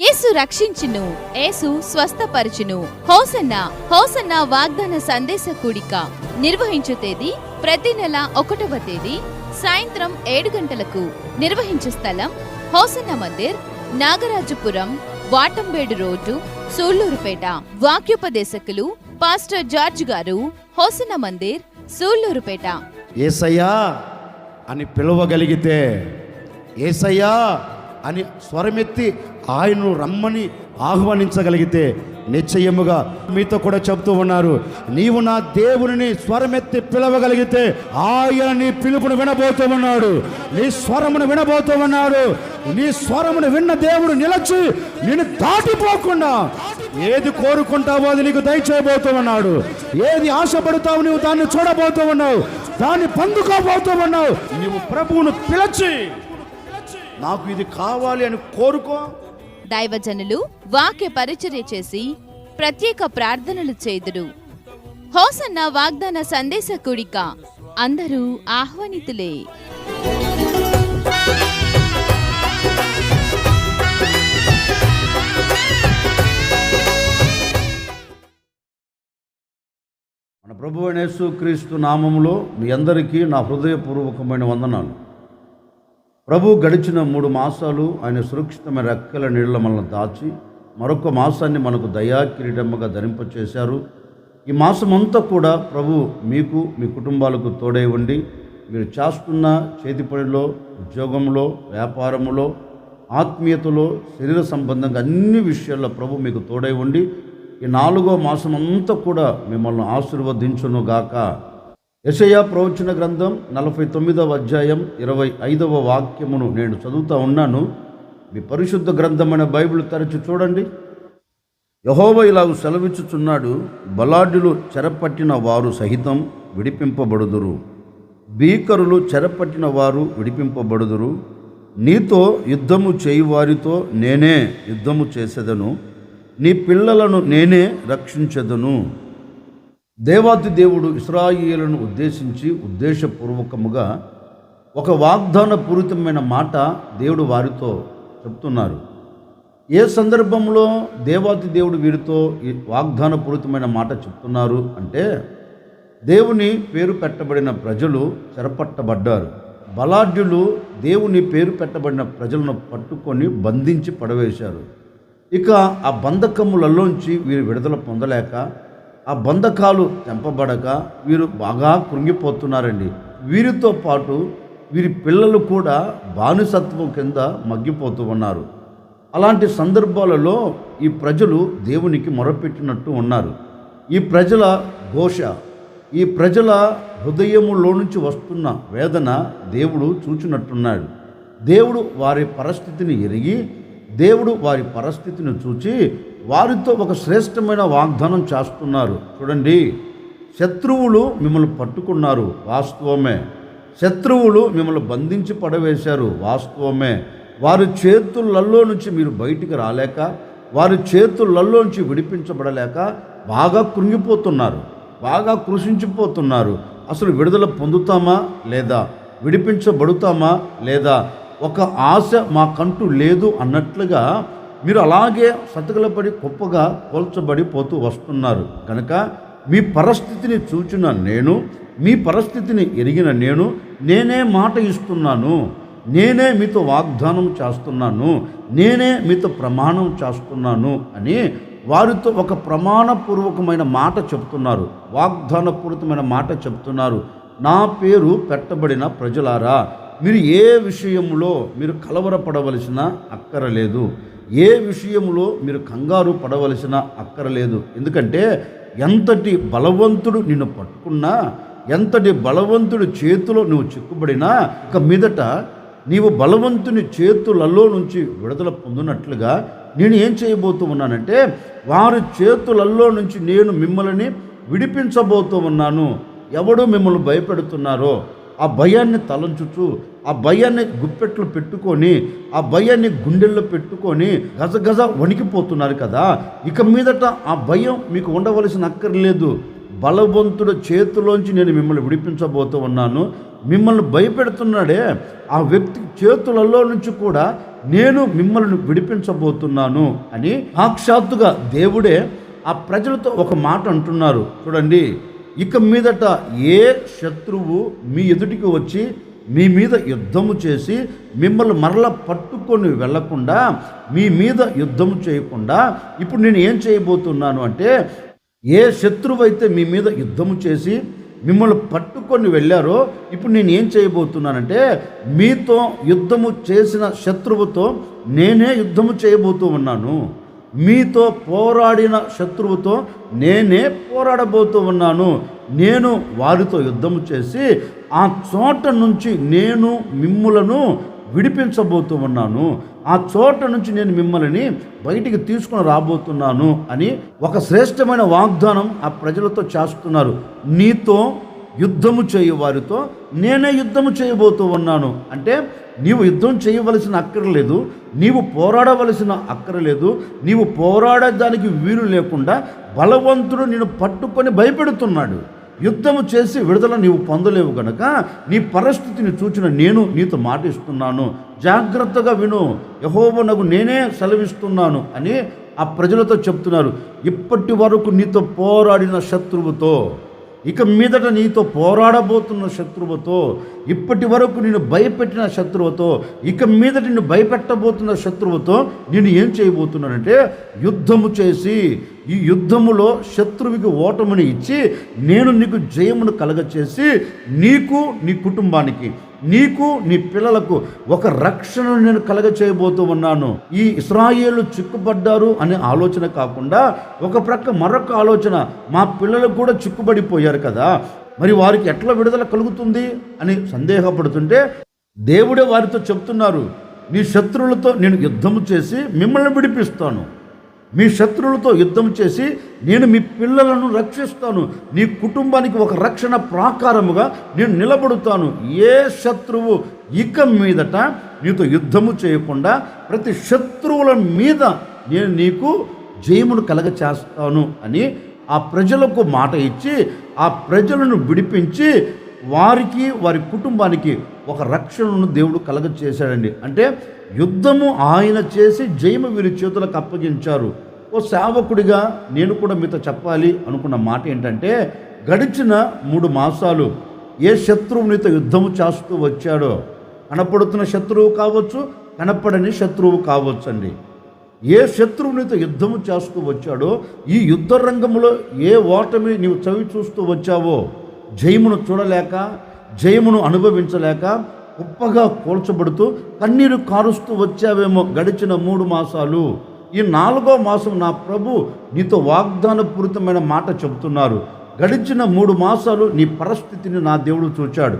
యేసు రక్షించును యేసు స్వస్థపరచును. Hosanna hosanna వాగ్దాన సందేశ కూడిక. నిర్వహించు తేదీ ప్రతి నెల ఒకటవ తేదీ సాయంత్రం ఏడు గంటలకు నిర్వహించు స్థలం హోసన్న మందిర్ నాగరాజపురం వాటంబేడు రోడ్డు సూళ్ళూరుపేట వాక్యోపదేశకులు పాస్టర్ జార్జ్ గారు హోసన్న మందిర్ సూళ్ళూరుపేట ఏసయ్యా అని పిలవగలిగితే ఏసయ్యా అని స్వరమెత్తి ఆయనను రమ్మని ఆహ్వానించగలిగితే నిశ్చయముగా మీతో కూడా చెప్తూ ఉన్నారు. నీవు నా దేవుని స్వరమెత్తి పిలవగలిగితే ఆయన నీ పిలుపును వినబోతూ ఉన్నాడు. నీ స్వరమును వినబోతూ ఉన్నాడు. నీ స్వరమును విన్న దేవుడు నిలచి నేను దాటిపోకుండా ఏది కోరుకుంటావో అది నీకు దయచేయబోతూ ఉన్నాడు. ఏది ఆశపడతావు నీవు దాన్ని చూడబోతూ ఉన్నావు. దాన్ని పొందుకోబోతూ ఉన్నావు. నీవు ప్రభువును పిలచి నాకు ఇది కావాలి అని కోరుకో. దైవజనులు వాక్య పరిచర్య చేసి ప్రత్యేక ప్రార్థనలు చేదురు హోసన్న వాగ్దాన సందేశ కుడిక. అందరూ ఆహ్వానితులే. మన ప్రభు అనేసు క్రీస్తు నామములో మీ అందరికీ నా హృదయపూర్వకమైన వందనాలు. ప్రభు గడిచిన మూడు మాసాలు ఆయన సురక్షితమైన రెక్కల నీళ్ళ మనల్ని దాచి మరొక మాసాన్ని మనకు దయా కిరీటముగా ధరింపచేశారు. ఈ మాసమంతా కూడా ప్రభు మీకు మీ కుటుంబాలకు తోడై ఉండి మీరు చేస్తున్న చేతి పనిలో ఉద్యోగంలో వ్యాపారములో ఆత్మీయతలో శరీర సంబంధంగా అన్ని విషయాల్లో ప్రభు మీకు తోడై ఉండి ఈ నాలుగో మాసం అంతా కూడా మిమ్మల్ని ఆశీర్వదించును గాక యెషయా ప్రవచన గ్రంథం నలభై తొమ్మిదవ అధ్యాయం ఇరవై ఐదవ వాక్యమును నేను చదువుతూ ఉన్నాను. మీ పరిశుద్ధ గ్రంథమైన బైబిల్ తరచి చూడండి. యహోవ ఇలాగ సెలవిచ్చుచున్నాడు బలాఢ్యులు చెరపట్టిన వారు సహితం విడిపింపబడుదురు. భీకరులు చెరపట్టిన వారు విడిపింపబడుదురు. నీతో యుద్ధము చేయి వారితో నేనే యుద్ధము చేసేదను. నీ పిల్లలను నేనే రక్షించెదను. దేవాతి దేవుడు ఇస్రాయిలను ఉద్దేశించి ఉద్దేశపూర్వకముగా ఒక వాగ్దాన పూరితమైన మాట దేవుడు వారితో చెప్తున్నారు. ఏ సందర్భంలో దేవాతి దేవుడు వీరితో ఈ వాగ్దాన పూరితమైన మాట చెప్తున్నారు అంటే దేవుని పేరు పెట్టబడిన ప్రజలు చెరపట్టబడ్డారు. బలాఢ్యులు దేవుని పేరు పెట్టబడిన ప్రజలను పట్టుకొని బంధించి పడవేశారు. ఇక ఆ బంధకములలోంచి వీరు విడుదల పొందలేక ఆ బంధకాలు తెంపబడక వీరు బాగా కృంగిపోతున్నారండి. వీరితో పాటు వీరి పిల్లలు కూడా బానిసత్వం కింద మగ్గిపోతూ ఉన్నారు. అలాంటి సందర్భాలలో ఈ ప్రజలు దేవునికి మొరపెట్టినట్టు ఉన్నారు. ఈ ప్రజల ఘోష ఈ ప్రజల హృదయములో నుంచి వస్తున్న వేదన దేవుడు చూచినట్టున్నాడు. దేవుడు వారి పరిస్థితిని ఎరిగి దేవుడు వారి పరిస్థితిని చూచి వారితో ఒక శ్రేష్టమైన వాగ్దానం చేస్తున్నారు. చూడండి శత్రువులు మిమ్మల్ని పట్టుకున్నారు వాస్తవమే. శత్రువులు మిమ్మల్ని బంధించి పడవేశారు వాస్తవమే. వారి చేతులలో నుంచి మీరు బయటికి రాలేక వారి చేతులలో నుంచి విడిపించబడలేక బాగా కృంగిపోతున్నారు బాగా కృషించిపోతున్నారు. అసలు విడుదల పొందుతామా లేదా? విడిపించబడుతామా లేదా? ఒక ఆశ మాకంటూ లేదు అన్నట్లుగా మీరు అలాగే సతకలపడి గొప్పగా పోల్చబడిపోతూ వస్తున్నారు. కనుక మీ పరిస్థితిని చూచిన నేను మీ పరిస్థితిని ఎరిగిన నేను నేనే మాట ఇస్తున్నాను. నేనే మీతో వాగ్దానం చేస్తున్నాను. నేనే మీతో ప్రమాణం చేస్తున్నాను అని వారితో ఒక ప్రమాణపూర్వకమైన మాట చెప్తున్నారు. వాగ్దానపూరితమైన మాట చెప్తున్నారు. నా పేరు పెట్టబడిన ప్రజలారా మీరు ఏ విషయంలో మీరు కలవరపడవలసిన అక్కరలేదు ఏ విషయంలో మీరు కంగారు పడవలసిన అక్కరలేదు. ఎందుకంటే ఎంతటి బలవంతుడు నిన్ను పట్టుకున్నా ఎంతటి బలవంతుడి చేతిలో నువ్వు చిక్కుబడినా ఇక మీదట నీవు బలవంతుని చేతులలో నుంచి విడుదల పొందినట్లుగా నేను ఏం చేయబోతూ ఉన్నానంటే వారి చేతులలో నుంచి నేను మిమ్మల్ని విడిపించబోతూ ఉన్నాను. ఎవడు మిమ్మల్ని భయపెడుతున్నారో ఆ భయాన్ని తలంచుచు ఆ భయాన్ని గుప్పెట్లు పెట్టుకొని ఆ భయాన్ని గుండెల్లో పెట్టుకొని గజగజ వణికిపోతున్నారు కదా. ఇక మీదట ఆ భయం మీకు ఉండవలసిన అక్కర్లేదు. బలవంతుడు చేతిలోంచి నేను మిమ్మల్ని విడిపించబోతూ ఉన్నాను. మిమ్మల్ని భయపెడుతున్నాడే. ఆ వ్యక్తి చేతులలో నుంచి కూడా నేను మిమ్మల్ని విడిపించబోతున్నాను అని సాక్షాత్తుగా దేవుడే ఆ ప్రజలతో ఒక మాట అంటున్నారు. చూడండి. ఇక మీదట ఏ శత్రువు మీ ఎదుటికి వచ్చి మీ మీద యుద్ధము చేసి మిమ్మల్ని మరల పట్టుకొని వెళ్ళకుండా మీ మీద యుద్ధము చేయకుండా ఇప్పుడు నేను ఏం చేయబోతున్నాను అంటే ఏ శత్రువు అయితే మీ మీద యుద్ధము చేసి మిమ్మల్ని పట్టుకొని వెళ్ళారో ఇప్పుడు నేను ఏం చేయబోతున్నానంటే మీతో యుద్ధము చేసిన శత్రువుతో నేనే యుద్ధము చేయబోతూ ఉన్నాను. మీతో పోరాడిన శత్రువుతో నేనే పోరాడబోతూ ఉన్నాను. నేను వారితో యుద్ధము చేసి ఆ చోట నుంచి నేను మిమ్ములను విడిపించబోతూ ఉన్నాను. ఆ చోట నుంచి నేను మిమ్మల్ని బయటికి తీసుకుని రాబోతున్నాను అని ఒక శ్రేష్టమైన వాగ్దానం ఆ ప్రజలతో చేస్తున్నారు. నీతో యుద్ధము చేయు వారితో నేనే యుద్ధము చేయబోతూ ఉన్నాను. అంటే నీవు యుద్ధం చేయవలసిన అక్కర్లేదు నీవు పోరాడవలసిన అక్కర్లేదు నీవు పోరాడడానికి వీలు లేకుండా బలవంతుడు నేను పట్టుకొని భయపెడుతున్నాడు. యుద్ధము చేసి విడుదల నీవు పొందలేవు గనక నీ పరిస్థితిని చూచిన నేను నీతో మాటిస్తున్నాను జాగ్రత్తగా విను యహోవనకు నేనే సెలవిస్తున్నాను అని ఆ ప్రజలతో చెప్తున్నారు. ఇప్పటి వరకు నీతో పోరాడిన శత్రువుతో ఇక మీదట నీతో పోరాడబోతున్న శత్రువుతో ఇప్పటి వరకు నేను భయపెట్టిన శత్రువుతో ఇక మీదట నిన్ను భయపెట్టబోతున్న శత్రువుతో నేను ఏం చేయబోతున్నానంటే యుద్ధము చేసి ఈ యుద్ధములో శత్రువుకి ఓటమిని ఇచ్చి నేను నీకు జయమును కలగచేసి నీకు నీ కుటుంబానికి నీకు నీ పిల్లలకు ఒక రక్షణను నేను కలగ చేయబోతూ ఉన్నాను. ఈ ఇస్రాయేలు చిక్కుపడ్డారు అనే ఆలోచన కాకుండా ఒక ప్రక్క మరొక ఆలోచన మా పిల్లలు కూడా చిక్కుబడిపోయారు కదా మరి వారికి ఎట్లా విడుదల కలుగుతుంది అని సందేహపడుతుంటే దేవుడే వారితో చెప్తున్నారు మీ శత్రువులతో నేను యుద్ధము చేసి మిమ్మల్ని విడిపిస్తాను. మీ శత్రువులతో యుద్ధం చేసి నేను మీ పిల్లలను రక్షిస్తాను. నీ కుటుంబానికి ఒక రక్షణ ప్రాకారముగా నేను నిలబడుతాను. ఏ శత్రువు ఇక మీదట నీతో యుద్ధము చేయకుండా ప్రతి శత్రువుల మీద నేను నీకు జయమును కలగ చేస్తాను అని ఆ ప్రజలకు మాట ఇచ్చి ఆ ప్రజలను విడిపించి వారికి వారి కుటుంబానికి ఒక రక్షణను దేవుడు కలగ చేశాడండి అంటే యుద్ధము ఆయన చేసి జయము వీరి చేతులకు అప్పగించారు. ఓ సేవకుడిగా నేను కూడా మీతో చెప్పాలి అనుకున్న మాట ఏంటంటే గడిచిన మూడు మాసాలు ఏ శత్రువు నీతో యుద్ధము చేస్తూ వచ్చాడో కనపడుతున్న శత్రువు కావచ్చు కనపడని శత్రువు కావచ్చు అండి ఏ శత్రువునితో యుద్ధము చేస్తూ వచ్చాడో ఈ యుద్ధ రంగంలో ఏ ఓటమి నీవు చవి చూస్తూ వచ్చావో జయమును చూడలేక జయమును అనుభవించలేక కుప్పగా కూల్చబడుతూ కన్నీరు కారుస్తూ వచ్చావేమో గడిచిన మూడు మాసాలు. ఈ నాలుగో మాసం నా ప్రభు నీతో వాగ్దానపూరితమైన మాట చెబుతున్నారు. గడిచిన మూడు మాసాలు నీ పరిస్థితిని నా దేవుడు చూచాడు.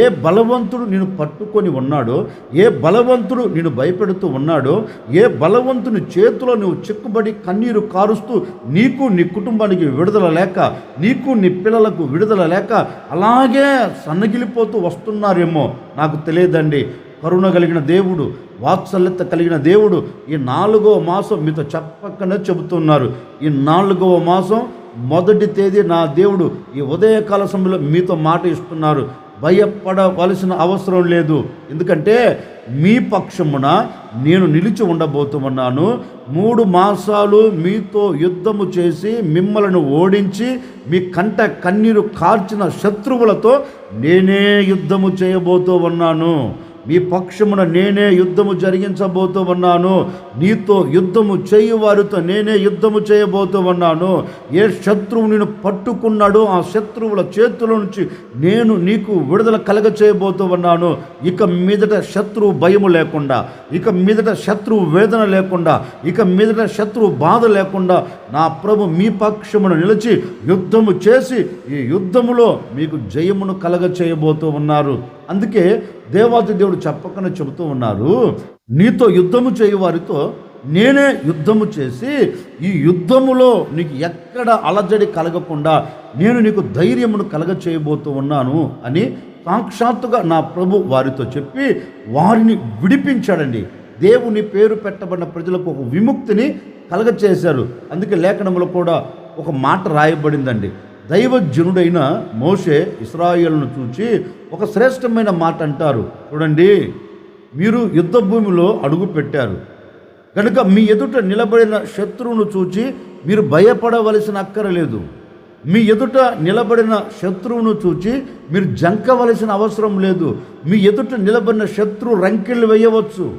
ఏ బలవంతుడు నేను పట్టుకొని ఉన్నాడో ఏ బలవంతుడు నేను భయపెడుతూ ఉన్నాడో ఏ బలవంతుని చేతిలో నువ్వు చిక్కుబడి కన్నీరు కారుస్తూ నీకు నీ కుటుంబానికి విడుదల లేక నీకు నీ పిల్లలకు విడుదల లేక అలాగే సన్నగిలిపోతూ వస్తున్నారేమో నాకు తెలియదండి. కరుణ కలిగిన దేవుడు వాత్సల్యత కలిగిన దేవుడు ఈ నాలుగవ మాసం మీతో చెప్పకనే చెబుతున్నారు. ఈ నాలుగవ మాసం మొదటి తేదీ నా దేవుడు ఈ ఉదయకాల సమయంలో మీతో మాట ఇస్తున్నారు. భయపడవలసిన అవసరం లేదు. ఎందుకంటే మీ పక్షమున నేను నిలిచి ఉండబోతున్నాను. మూడు మాసాలు మీతో యుద్ధము చేసి మిమ్మల్ని ఓడించి మీ కంట కన్నీరు కార్చిన శత్రువులతో నేనే యుద్ధము చేయబోతూ ఉన్నాను. మీ పక్షమున నేనే యుద్ధము జరిగించబోతూ ఉన్నాను నీతో యుద్ధము చేయు వారితో నేనే యుద్ధము చేయబోతూ ఉన్నాను ఏ శత్రువు నేను పట్టుకున్నాడో ఆ శత్రువుల చేతుల నుంచి నేను నీకు విడుదల కలగ చేయబోతూ ఉన్నాను ఇక మీదట శత్రువు భయము లేకుండా ఇక మీదట శత్రువు వేదన లేకుండా ఇక మీదట శత్రువు బాధ లేకుండా నా ప్రభు మీ పక్షమును నిలిచి యుద్ధము చేసి ఈ యుద్ధములో మీకు జయమును కలగ చేయబోతూ ఉన్నారు అందుకే దేవాది దేవుడు చెప్పకనే చెబుతూ ఉన్నారు నీతో యుద్ధము చేయు వారితో నేనే యుద్ధము చేసి ఈ యుద్ధములో నీకు ఎక్కడ అలజడి కలగకుండా నేను నీకు ధైర్యమును కలగ చేయబోతూ ఉన్నాను అని సాక్షాత్తుగా నా ప్రభు వారితో చెప్పి వారిని విడిపించాడండి. దేవుని పేరు పెట్టబడిన ప్రజలకు ఒక విముక్తిని కలగచేశారు. అందుకే లేఖనంలో కూడా ఒక మాట రాయబడిందండి. దైవజనుడైన మోషే ఇస్రాయేల్ను చూచి ఒక శ్రేష్టమైన మాట అంటారు. చూడండి మీరు యుద్ధ భూమిలో అడుగు పెట్టారు. కనుక మీ ఎదుట నిలబడిన శత్రువును చూచి మీరు భయపడవలసిన అక్కరలేదు. మీ ఎదుట నిలబడిన శత్రువును చూచి మీరు జంకవలసిన అవసరం లేదు. మీ ఎదుట నిలబడిన శత్రువు రంకెళ్ళు వేయవచ్చు.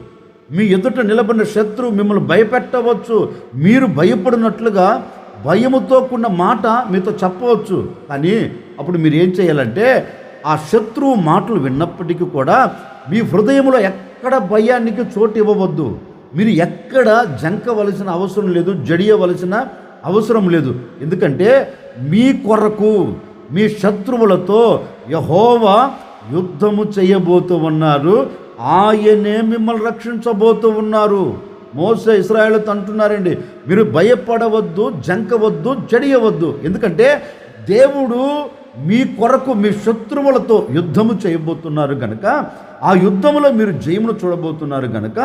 మీ ఎదుట నిలబడిన శత్రువు మిమ్మల్ని భయపెట్టవచ్చు. మీరు భయపడినట్లుగా భయముతో కూడిన మాట మీతో చెప్పవచ్చు. కానీ అప్పుడు మీరు ఏం చేయాలంటే ఆ శత్రువు మాటలు విన్నప్పటికీ కూడా మీ హృదయంలో ఎక్కడ భయానికి చోటు ఇవ్వవద్దు. మీరు ఎక్కడ జంకవలసిన అవసరం లేదు జడియవలసిన అవసరం లేదు. ఎందుకంటే మీ కొరకు మీ శత్రువులతో యహోవా యుద్ధము చేయబోతూ ఉన్నారు. ఆయనే మిమ్మల్ని రక్షించబోతూ ఉన్నారు. మోస ఇస్రాయేల్తో అంటున్నారండి. మీరు భయపడవద్దు జంకవద్దు జడియవద్దు. ఎందుకంటే దేవుడు మీ కొరకు మీ శత్రువులతో యుద్ధము చేయబోతున్నారు గనక ఆ యుద్ధములో మీరు జయమును చూడబోతున్నారు గనక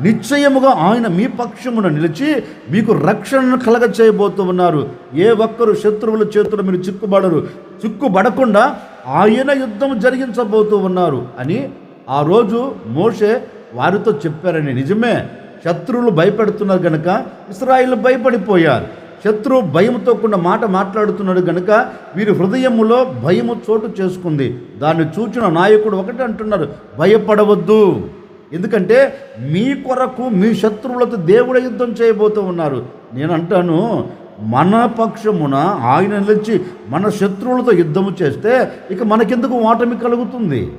నిశ్చయముగా ఆయన మీ పక్షమున నిలిచి మీకు రక్షణను కలగ చేయబోతున్నారు ఏ ఒక్కరు శత్రువుల చేతులు మీరు చిక్కుబడరు. చిక్కుబడకుండా ఆయన యుద్ధం జరిగించబోతూ ఉన్నారు అని ఆ రోజు మోషే వారితో చెప్పారని నిజమే. శత్రువులు భయపెడుతున్నారు కనుక ఇస్రాయిల్ భయపడిపోయారు. శత్రువు భయంతో కూడిన మాట మాట్లాడుతున్నాడు గనుక వీరి హృదయములో భయము చోటు చేసుకుంది. దాన్ని చూచిన నాయకుడు ఒకటి అంటున్నారు భయపడవద్దు. ఎందుకంటే మీ కొరకు మీ శత్రువులతో దేవుడు యుద్ధం చేయబోతూ ఉన్నారు. నేను అంటాను మన పక్షమున ఆయన నిలిచి మన శత్రువులతో యుద్ధము చేస్తే ఇక మనకెందుకు ఓటమి కలుగుతుంది?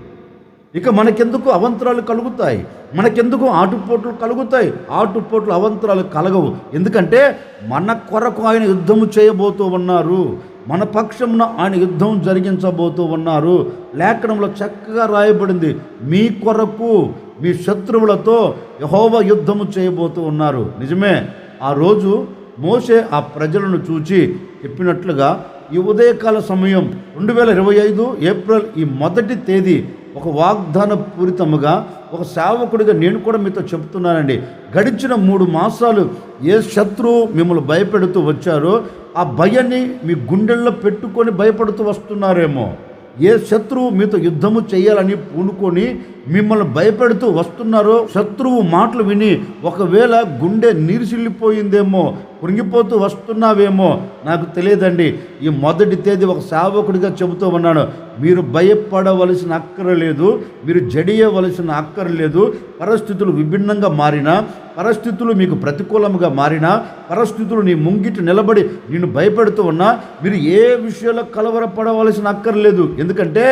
ఇక మనకెందుకు అవంతరాలు కలుగుతాయి? మనకెందుకు ఆటుపోట్లు కలుగుతాయి? ఆటుపోట్లు అవంతరాలు కలగవు. ఎందుకంటే మన కొరకు ఆయన యుద్ధము చేయబోతూ ఉన్నారు. మన పక్షమున ఆయన యుద్ధం జరిగించబోతూ ఉన్నారు. లేఖనంలో చక్కగా రాయబడింది. మీ కొరకు మీ శత్రువులతో యహోవ యుద్ధము చేయబోతూ ఉన్నారు. నిజమే. ఆ రోజు మోసే ఆ ప్రజలను చూచి చెప్పినట్లుగా ఈ ఉదయకాల సమయం రెండు వేల ఇరవై ఐదు ఏప్రిల్ ఈ మొదటి తేదీ ఒక వాగ్దాన పూరితముగా ఒక సేవకుడిగా నేను కూడా మీతో చెప్తున్నానండి గడిచిన మూడు మాసాలు ఏ శత్రువు మిమ్మల్ని భయపెడుతూ వచ్చారో ఆ భయాన్ని మీ గుండెల్లో పెట్టుకొని భయపడుతూ వస్తున్నారేమో. ఏ శత్రువు మీతో యుద్ధము చేయాలని పూనుకొని మిమ్మల్ని భయపెడుతూ వస్తున్నారో శత్రువు మాటలు విని ఒకవేళ గుండె నీరుసిల్లిపోయిందేమో కృంగిపోతూ వస్తున్నావేమో నాకు తెలియదండి. ఈ మొదటి తేదీ ఒక సేవకుడిగా చెబుతూ ఉన్నాను మీరు భయపడవలసిన అక్కర లేదు మీరు జడియవలసిన అక్కర లేదు. పరిస్థితులు విభిన్నంగా మారినా పరిస్థితులు మీకు ప్రతికూలముగా మారినా పరిస్థితులు నీ ముంగిటి నిలబడి నేను భయపెడుతూ ఉన్నా మీరు ఏ విషయంలో కలవరపడవలసిన అక్కర్లేదు ఎందుకంటే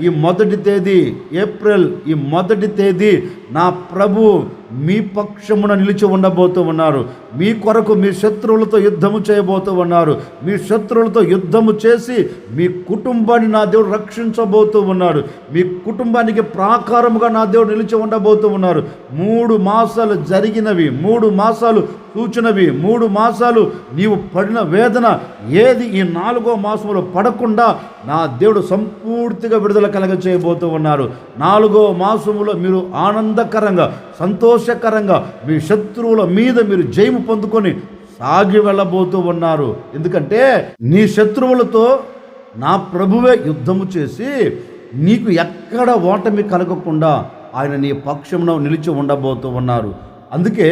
ఈ మొదటి తేదీ ఏప్రిల్ ఈ మొదటి తేదీ నా ప్రభు మీ పక్షమున నిలిచి ఉండబోతూ ఉన్నారు. మీ కొరకు మీ శత్రువులతో యుద్ధము చేయబోతూ ఉన్నారు. మీ శత్రువులతో యుద్ధము చేసి మీ కుటుంబాన్ని నా దేవుడు రక్షించబోతూ ఉన్నాడు. మీ కుటుంబానికి ప్రాకారముగా నా దేవుడు నిలిచి ఉండబోతూ ఉన్నారు. మూడు మాసాలు జరిగినవి. మూడు మాసాలు కూర్చున్నవి మూడు మాసాలు నీవు పడిన వేదన ఏది? ఈ నాలుగో మాసంలో పడకుండా నా దేవుడు సంపూర్తిగా విడుదల కలగ చేయబోతూ ఉన్నారు. నాలుగో మాసములో మీరు ఆనందకరంగా సంతోషకరంగా మీ శత్రువుల మీద మీరు జయము పొందుకొని సాగి వెళ్ళబోతూ ఉన్నారు. ఎందుకంటే నీ శత్రువులతో నా ప్రభువే యుద్ధము చేసి నీకు ఎక్కడ ఓటమి కలగకుండా ఆయన నీ పక్షంలో నిలిచి ఉండబోతూ ఉన్నారు. అందుకే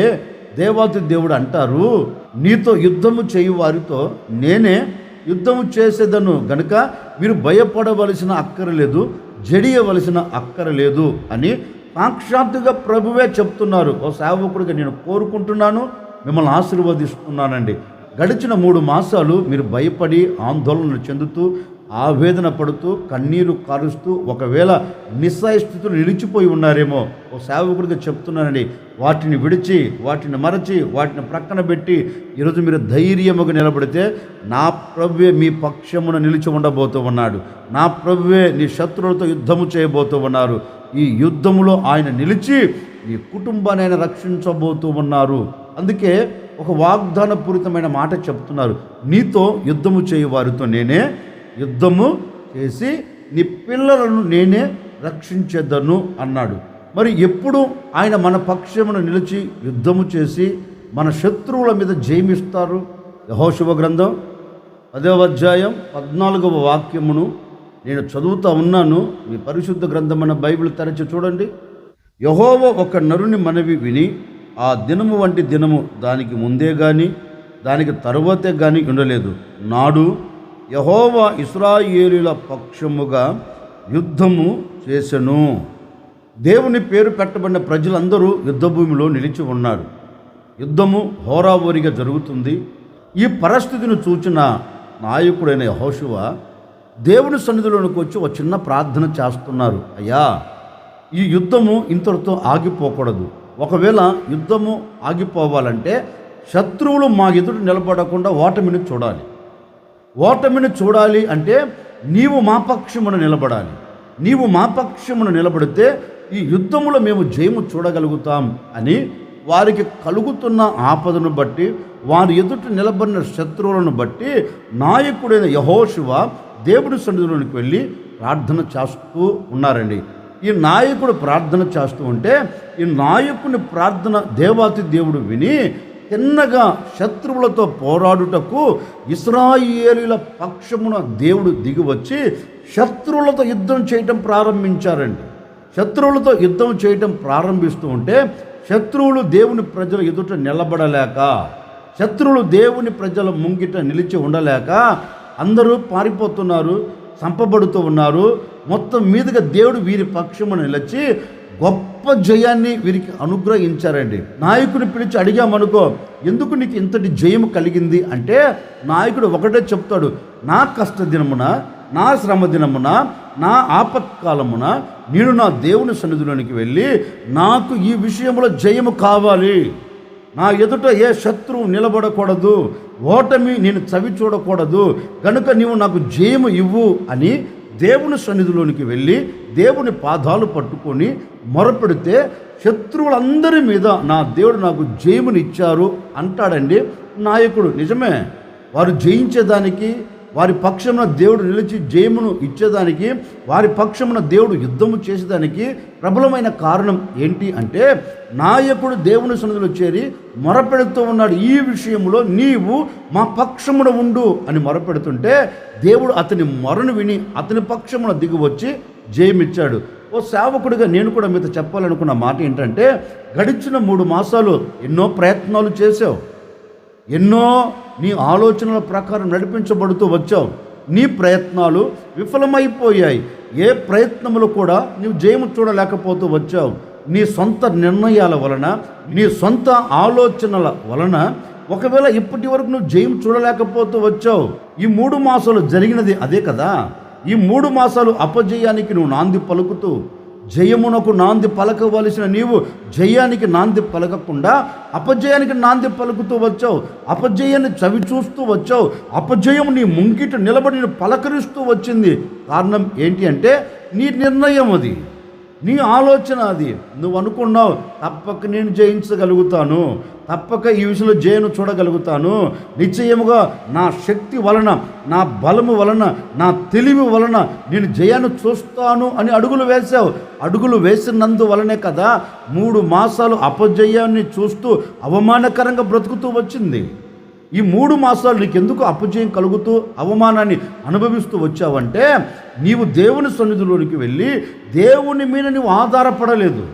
దేవాతి దేవుడు అంటారు నీతో యుద్ధము చేయు వారితో నేనే యుద్ధము చేసేదను గనుక మీరు భయపడవలసిన అక్కరలేదు జడియవలసిన అక్కరలేదు అని సాక్షాత్తుగా ప్రభువే చెప్తున్నారు. ఓ సేవకుడిగా నేను కోరుకుంటున్నాను మిమ్మల్ని ఆశీర్వదిస్తున్నానండి. గడిచిన మూడు మాసాలు మీరు భయపడి ఆందోళన చెందుతూ ఆవేదన పడుతూ కన్నీరు కారుస్తూ ఒకవేళ నిస్సాయ స్థితిలో నిలిచిపోయి ఉన్నారేమో ఓ సేవకుడిగా చెప్తున్నానండి వాటిని విడిచి వాటిని మరచి వాటిని ప్రక్కన పెట్టి ఈరోజు మీరు ధైర్యముగా నిలబడితే నా ప్రభువే మీ పక్షమున నిలిచి ఉండబోతూ ఉన్నాడు. నా ప్రభువే నీ శత్రువులతో యుద్ధము చేయబోతూ ఉన్నారు. ఈ యుద్ధములో ఆయన నిలిచి నీ కుటుంబాన్ని ఆయన రక్షించబోతూ ఉన్నారు. అందుకే ఒక వాగ్దానపూరితమైన మాట చెప్తున్నారు. నీతో యుద్ధము చేయు వారితో నేనే యుద్ధము చేసి నీ పిల్లలను నేనే రక్షించేద్దను అన్నాడు. మరి ఎప్పుడు ఆయన మన పక్షమును నిలిచి యుద్ధము చేసి మన శత్రువుల మీద జయమిస్తారు? యహోశుభ గ్రంథం పదవ అధ్యాయం పద్నాలుగవ వాక్యమును నేను చదువుతూ ఉన్నాను. మీ పరిశుద్ధ గ్రంథమైన బైబిల్ తెరచి చూడండి. యహోవ ఒక నరుని మనవి విని ఆ దినము వంటి దినము దానికి ముందే కానీ దానికి తరువాతే కానీ ఉండలేదు. నాడు యహోవా ఇస్రాయేలుల పక్షముగా యుద్ధము చేసెను. దేవుని పేరు పెట్టబడిన ప్రజలందరూ యుద్ధభూమిలో నిలిచి ఉన్నారు. యుద్ధము హోరావోరిగా జరుగుతుంది. ఈ పరిస్థితిని చూచిన నాయకుడైన యహోశివ దేవుని సన్నిధిలోనికి వచ్చి ఒక చిన్న ప్రార్థన చేస్తున్నారు. అయ్యా ఈ యుద్ధము ఇంతటితో ఆగిపోకూడదు. ఒకవేళ యుద్ధము ఆగిపోవాలంటే శత్రువులు మా ఎదుట నిలబడకుండా ఓటమిని చూడాలి. ఓటమిని చూడాలి అంటే నీవు మా పక్షమును నిలబడాలి. నీవు మా పక్షమును నిలబడితే ఈ యుద్ధములో మేము జయము చూడగలుగుతాం అని వారికి కలుగుతున్న ఆపదను బట్టి వారి ఎదుట నిలబడిన శత్రువులను బట్టి నాయకుడైన యహోశివ దేవుడి సన్నిధిలోనికి వెళ్ళి ప్రార్థన చేస్తూ ఉన్నారండి. ఈ నాయకుడు ప్రార్థన చేస్తూ ఉంటే ఈ నాయకుని ప్రార్థన దేవాతి దేవుడు విని తిన్నగా శత్రువులతో పోరాడుటకు ఇస్రాయేలీల పక్షమున దేవుడు దిగివచ్చి శత్రువులతో యుద్ధం చేయటం ప్రారంభించారండి. శత్రువులతో యుద్ధం చేయటం ప్రారంభిస్తూ ఉంటే శత్రువులు దేవుని ప్రజల ఎదుట నిలబడలేక శత్రువులు దేవుని ప్రజల ముంగిట నిలిచి ఉండలేక అందరూ పారిపోతున్నారు చంపబడుతూ ఉన్నారు. మొత్తం మీదుగా దేవుడు వీరి పక్షమును నిలిచి గొప్ప జయాన్ని వీరికి అనుగ్రహించారండి. నాయకుని పిలిచి అడిగామనుకో ఎందుకు నీకు ఇంతటి జయం కలిగింది? అంటే నాయకుడు ఒకటే చెప్తాడు నా కష్ట దినమున నా శ్రమ దినమున నా ఆపత్కాలమున నేను నా దేవుని సన్నిధిలోనికి వెళ్ళి నాకు ఈ విషయంలో జయము కావాలి. నా ఎదుట ఏ శత్రువు నిలబడకూడదు. ఓటమి నేను చవి చూడకూడదు కనుక నీవు నాకు జయము ఇవ్వు అని దేవుని సన్నిధిలోనికి వెళ్ళి దేవుని పాదాలు పట్టుకొని మొరపెడితే శత్రువులందరి మీద నా దేవుడు నాకు జయమునిచ్చారు అంటాడండి నాయకుడు. నిజమే వారు జయించేదానికి వారి పక్షమున దేవుడు నిలిచి జయమును ఇచ్చేదానికి వారి పక్షమున దేవుడు యుద్ధము చేసేదానికి ప్రబలమైన కారణం ఏంటి అంటే నాయకుడు దేవుని సన్నిధిలో చేరి మొరపెడుతూ ఉన్నాడు ఈ విషయంలో నీవు మా పక్షమున ఉండు అని మొరపెడుతుంటే దేవుడు అతని మొరను విని అతని పక్షమున దిగువచ్చి జయమిచ్చాడు. ఓ సేవకుడిగా నేను కూడా మీతో చెప్పాలనుకున్న మాట ఏంటంటే గడిచిన మూడు మాసాలు ఎన్నో ప్రయత్నాలు చేసావు ఎన్నో నీ ఆలోచనల ప్రకారం నడిపించబడుతూ వచ్చావు. నీ ప్రయత్నాలు విఫలమైపోయాయి. ఏ ప్రయత్నములు కూడా నీవు జయము చూడలేకపోతూ వచ్చావు. నీ సొంత నిర్ణయాల వలన నీ సొంత ఆలోచనల వలన ఒకవేళ ఇప్పటి వరకు నువ్వు జయం చూడలేకపోతూ వచ్చావు. ఈ మూడు మాసాలు జరిగినది అదే కదా? ఈ మూడు మాసాలు అపజయానికి నువ్వు నాంది పలుకుతూ జయమునకు నాంది పలకవలసిన నీవు జయానికి నాంది పలకకుండా అపజయానికి నాంది పలుకుతూ వచ్చావు. అపజయాన్ని చవి చూస్తూ వచ్చావు. అపజయం నీ ముంగిట నిలబడి పలకరిస్తూ వచ్చింది. కారణం ఏంటి అంటే నీ నిర్ణయం అది. నీ ఆలోచన అది. నువ్వు అనుకున్నావు తప్పక నేను జయించగలుగుతాను. తప్పక ఈ విషయంలో జయను చూడగలుగుతాను. నిశ్చయముగా నా శక్తి వలన నా బలము వలన నా తెలివి వలన నేను జయాన్ని చూస్తాను అని అడుగులు వేశావు. అడుగులు వేసినందు వలనే కదా మూడు మాసాలు అపజయాన్ని చూస్తూ అవమానకరంగా బ్రతుకుతూ వచ్చింది. ఈ మూడు మాసాలు నీకెందుకు అపజయం కలుగుతూ అవమానాన్ని అనుభవిస్తూ వచ్చావంటే నీవు దేవుని సన్నిధిలోనికి వెళ్ళి దేవుని మీద నీవు ఆధారపడలేదు.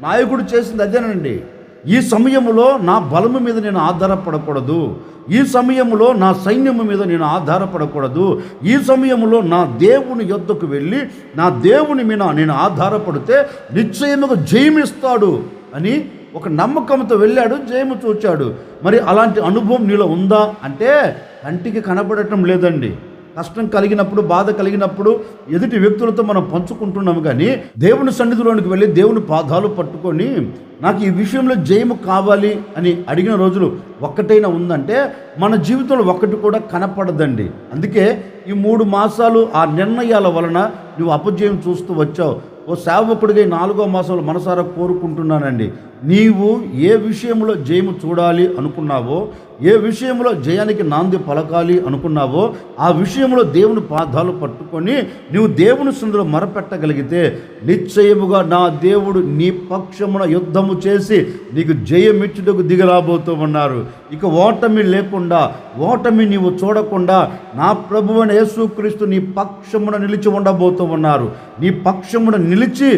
నాయకుడు చేసింది అదేనండి. ఈ సమయంలో నా బలము మీద నేను ఆధారపడకూడదు. ఈ సమయంలో నా సైన్యము మీద నేను ఆధారపడకూడదు. ఈ సమయంలో నా దేవుని యొద్దకు వెళ్ళి నా దేవుని మీద నేను ఆధారపడితే నిశ్చయముగా జయమిస్తాడు అని ఒక నమ్మకంతో వెళ్ళాడు జయము చూచాడు మరి అలాంటి అనుభవం నీలో ఉందా? అంటే కంటికి కనబడటం లేదండి. కష్టం కలిగినప్పుడు బాధ కలిగినప్పుడు ఎదుటి వ్యక్తులతో మనం పంచుకుంటున్నాము కానీ దేవుని సన్నిధిలోనికి వెళ్ళి దేవుని పాదాలు పట్టుకొని నాకు ఈ విషయంలో జయము కావాలి అని అడిగిన రోజులు ఒక్కటైనా ఉందంటే మన జీవితంలో ఒక్కటి కూడా కనపడదండి. అందుకే ఈ మూడు మాసాలు ఆ నిర్ణయాల వలన నువ్వు అపజయం చూస్తూ వచ్చావు. ఓ సేవకుడిగా నాలుగో మాసంలో మనసారా కోరుకుంటున్నానండి. నీవు ఏ విషయంలో జయము చూడాలి అనుకున్నావో ఏ విషయంలో జయానికి నాంది పలకాలి అనుకున్నావో ఆ విషయంలో దేవుని పాదాలు పట్టుకొని నీవు దేవుని సుందరం మరపెట్టగలిగితే నిశ్చయముగా నా దేవుడు నీ పక్షమున యుద్ధము చేసి నీకు జయమిచ్చుటకు దిగరాబోతూ ఉన్నారు ఇక ఓటమి లేకుండా ఓటమి నీవు చూడకుండా నా ప్రభు అని యేసుక్రీస్తు నీ పక్షమున నిలిచి ఉండబోతూ ఉన్నారు నీ పక్షమున నిలిచి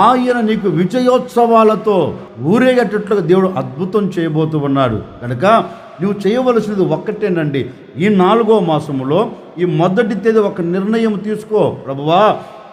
ఆయన నీకు విజయోత్సవాలతో ఊరేగేటట్లుగా దేవుడు అద్భుతం చేయబోతూ ఉన్నాడు కనుక నువ్వు చేయవలసినది ఒక్కటేనండి. ఈ నాలుగో మాసములో ఈ మొదటి తేదీ ఒక నిర్ణయం తీసుకో ప్రభువా.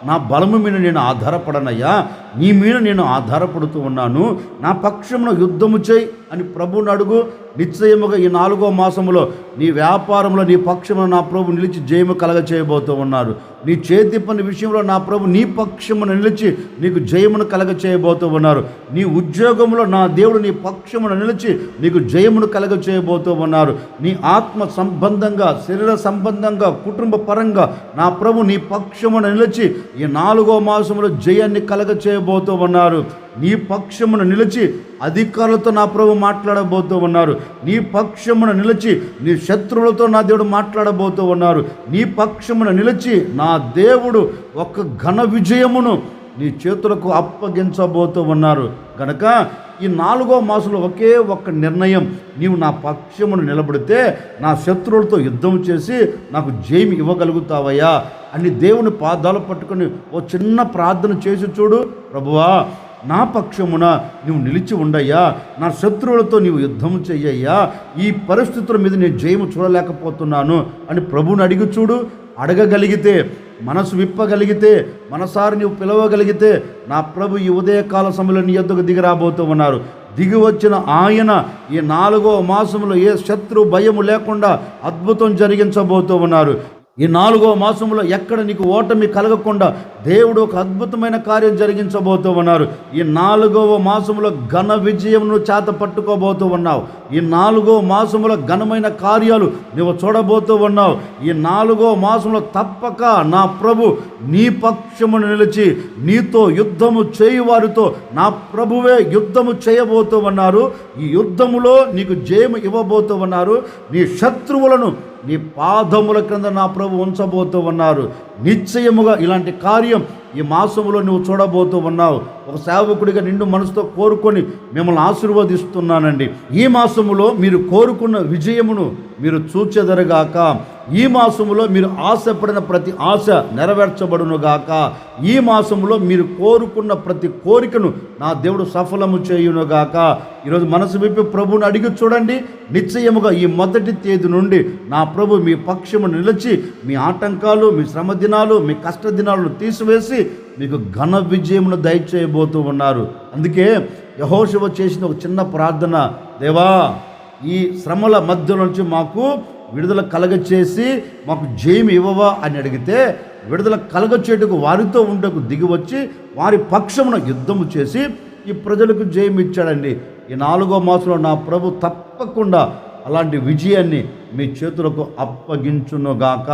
నా బలము మీద నేను ఆధారపడనయ్యా. నీ మీద నేను ఆధారపడుతూ ఉన్నాను. నా పక్షమున యుద్ధము చేయి అని ప్రభువుని అడుగు. నిశ్చయముగా ఈ నాలుగో మాసములో నీ వ్యాపారంలో నీ పక్షమున నా ప్రభు నిలిచి జయము కలగ చేయబోతూ ఉన్నారు. నీ చేతి పని విషయంలో నా ప్రభు నీ పక్షమున నిలిచి నీకు జయమును కలగ చేయబోతూ ఉన్నారు. నీ ఉద్యోగంలో నా దేవుడు నీ పక్షమున నిలిచి నీకు జయమును కలగ చేయబోతూ ఉన్నారు. నీ ఆత్మ సంబంధంగా శరీర సంబంధంగా కుటుంబ పరంగా నా ప్రభు నీ పక్షమున నిలిచి ఈ నాలుగో మాసములో జయాన్ని కలగ చేయబోతూ ఉన్నారు. నీ పక్షమున నిలిచి అధికారులతో నా ప్రభు మాట్లాడబోతూ ఉన్నారు. నీ పక్షమున నిలిచి నీ శత్రువులతో నా దేవుడు మాట్లాడబోతూ ఉన్నారు. నీ పక్షమున నిలిచి నా దేవుడు ఒక ఘన విజయమును నీ చేతులకు అప్పగించబోతూ ఉన్నారు. కనుక ఈ నాలుగో మాసంలో ఒకే ఒక్క నిర్ణయం నీవు నా పక్షమును నిలబడితే నా శత్రువులతో యుద్ధం చేసి నాకు జయం ఇవ్వగలుగుతావయ్యా అని దేవుని పాదాలు పట్టుకొని ఓ చిన్న ప్రార్థన చేసి చూడు. ప్రభువా నా పక్షమున నువ్వు నిలిచి ఉండయ్యా. నా శత్రువులతో నీవు యుద్ధం చెయ్యయ్యా. ఈ పరిస్థితుల మీద నేను జయము చూడలేకపోతున్నాను అని ప్రభువుని అడిగి చూడు. అడగగలిగితే మనసు విప్పగలిగితే మనసారి నీవు పిలవగలిగితే నా ప్రభు ఈ ఉదయకాల సమయంలో నీ ఎద్దుకు దిగిరాబోతూ ఉన్నారు. దిగి వచ్చిన ఆయన ఈ నాలుగో మాసంలో ఏ శత్రు భయము లేకుండా అద్భుతం జరిగించబోతూ ఉన్నారు. ఈ నాలుగో మాసంలో ఎక్కడ నీకు ఓటమి కలగకుండా దేవుడు ఒక అద్భుతమైన కార్యం జరిగించబోతూ ఉన్నారు ఈ నాలుగవ మాసంలో ఘన విజయమును చేత పట్టుకోబోతూ ఉన్నావు ఈ నాలుగో మాసంలో ఘనమైన కార్యాలు నువ్వు చూడబోతూ ఉన్నావు ఈ నాలుగో మాసంలో తప్పక నా ప్రభు నీ పక్షమును నిలిచి నీతో యుద్ధము చేయు వారితో నా ప్రభువే యుద్ధము చేయబోతూ ఉన్నారు ఈ యుద్ధములో నీకు జయము ఇవ్వబోతూ ఉన్నారు నీ శత్రువులను నీ పాదముల క్రింద నా ప్రభు ఉంచబోతూ ఉన్నారు. నిశ్చయముగా ఇలాంటి కార్యం ఈ మాసంలో నువ్వు చూడబోతూ ఉన్నావు. ఒక సేవకుడిగా నిండు మనసుతో కోరుకొని మిమ్మల్ని ఆశీర్వదిస్తున్నానండి. ఈ మాసములో మీరు కోరుకున్న విజయమును మీరు చూచెదరగాక. ఈ మాసములో మీరు ఆశపడిన ప్రతి ఆశ నెరవేర్చబడునుగాక. ఈ మాసములో మీరు కోరుకున్న ప్రతి కోరికను నా దేవుడు సఫలము చేయునుగాక. ఈరోజు మనసు విప్పి ప్రభువుని అడిగి చూడండి. నిశ్చయముగా ఈ మొదటి తేదీ నుండి నా ప్రభు మీ పక్షము నిలిచి మీ ఆటంకాలు మీ శ్రమ దినాలు మీ కష్ట దినాలను తీసివేసి మీకు ఘన విజయమును దయచేయబోతూ ఉన్నారు. అందుకే యహోశివ చేసిన ఒక చిన్న ప్రార్థన దేవా ఈ శ్రమల మధ్య నుంచి మాకు విడుదల కలగచేసి మాకు జయం ఇవ్వవా? అని అడిగితే విడుదల కలగచేటుకు వారితో ఉండకు దిగి వచ్చి వారి పక్షమున యుద్ధము చేసి ఈ ప్రజలకు జయం ఇచ్చాడండి. ఈ నాలుగో మాసంలో నా ప్రభు తప్పకుండా అలాంటి విజయాన్ని మీ చేతులకు అప్పగించునుగాక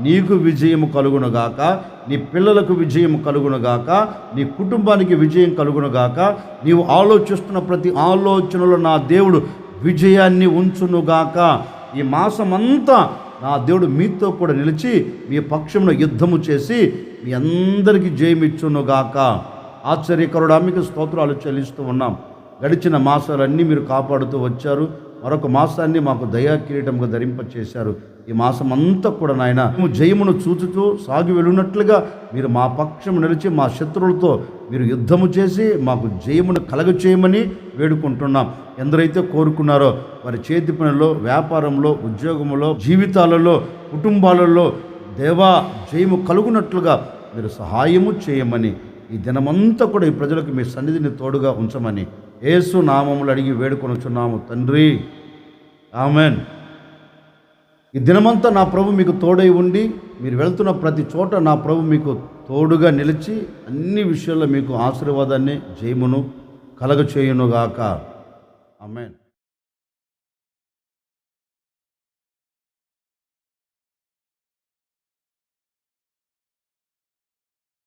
నీకు విజయం కలుగునుగాక నీ పిల్లలకు విజయం కలుగునుగాక నీ కుటుంబానికి విజయం కలుగునుగాక నీవు ఆలోచిస్తున్న ప్రతి ఆలోచనలో నా దేవుడు విజయాన్ని ఉంచునుగాక ఈ మాసమంతా నా దేవుడు మీతో కూడా నిలిచి మీ పక్షమును యుద్ధము చేసి మీ అందరికీ జయమిచ్చునుగాక ఆశ్చర్యకరుడా మీకు స్తోత్రాలు చెల్లిస్తూ ఉన్నాం. గడిచిన మాసాలన్నీ మీరు కాపాడుతూ వచ్చారు. మరొక మాసాన్ని మాకు దయా కిరీటంగా ధరింపచేశారు. ఈ మాసం అంతా కూడా నాయన మేము జయమును చూచుతూ సాగి వెళ్ళినట్లుగా మీరు మా పక్షం నిలిచి మా శత్రువులతో మీరు యుద్ధము చేసి మాకు జయమును కలగ చేయమని వేడుకుంటున్నాం. ఎందరైతే కోరుకున్నారో వారి చేతి పనిలో వ్యాపారంలో ఉద్యోగంలో జీవితాలలో కుటుంబాలలో దేవా జయము కలుగునట్లుగా మీరు సహాయము చేయమని ఈ దినమంతా కూడా ఈ ప్రజలకు మీ సన్నిధిని తోడుగా ఉంచమని ఏసు నామములు అడిగి వేడుకొనుచున్నాము తండ్రి. ఆమెన్. ఈ దినమంతా నా ప్రభు మీకు తోడై ఉండి మీరు వెళ్తున్న ప్రతి చోట నా ప్రభు మీకు తోడుగా నిలిచి అన్ని విషయాల్లో మీకు ఆశీర్వాదాన్ని జయమును కలగచేయునుగాక. ఆమెన్.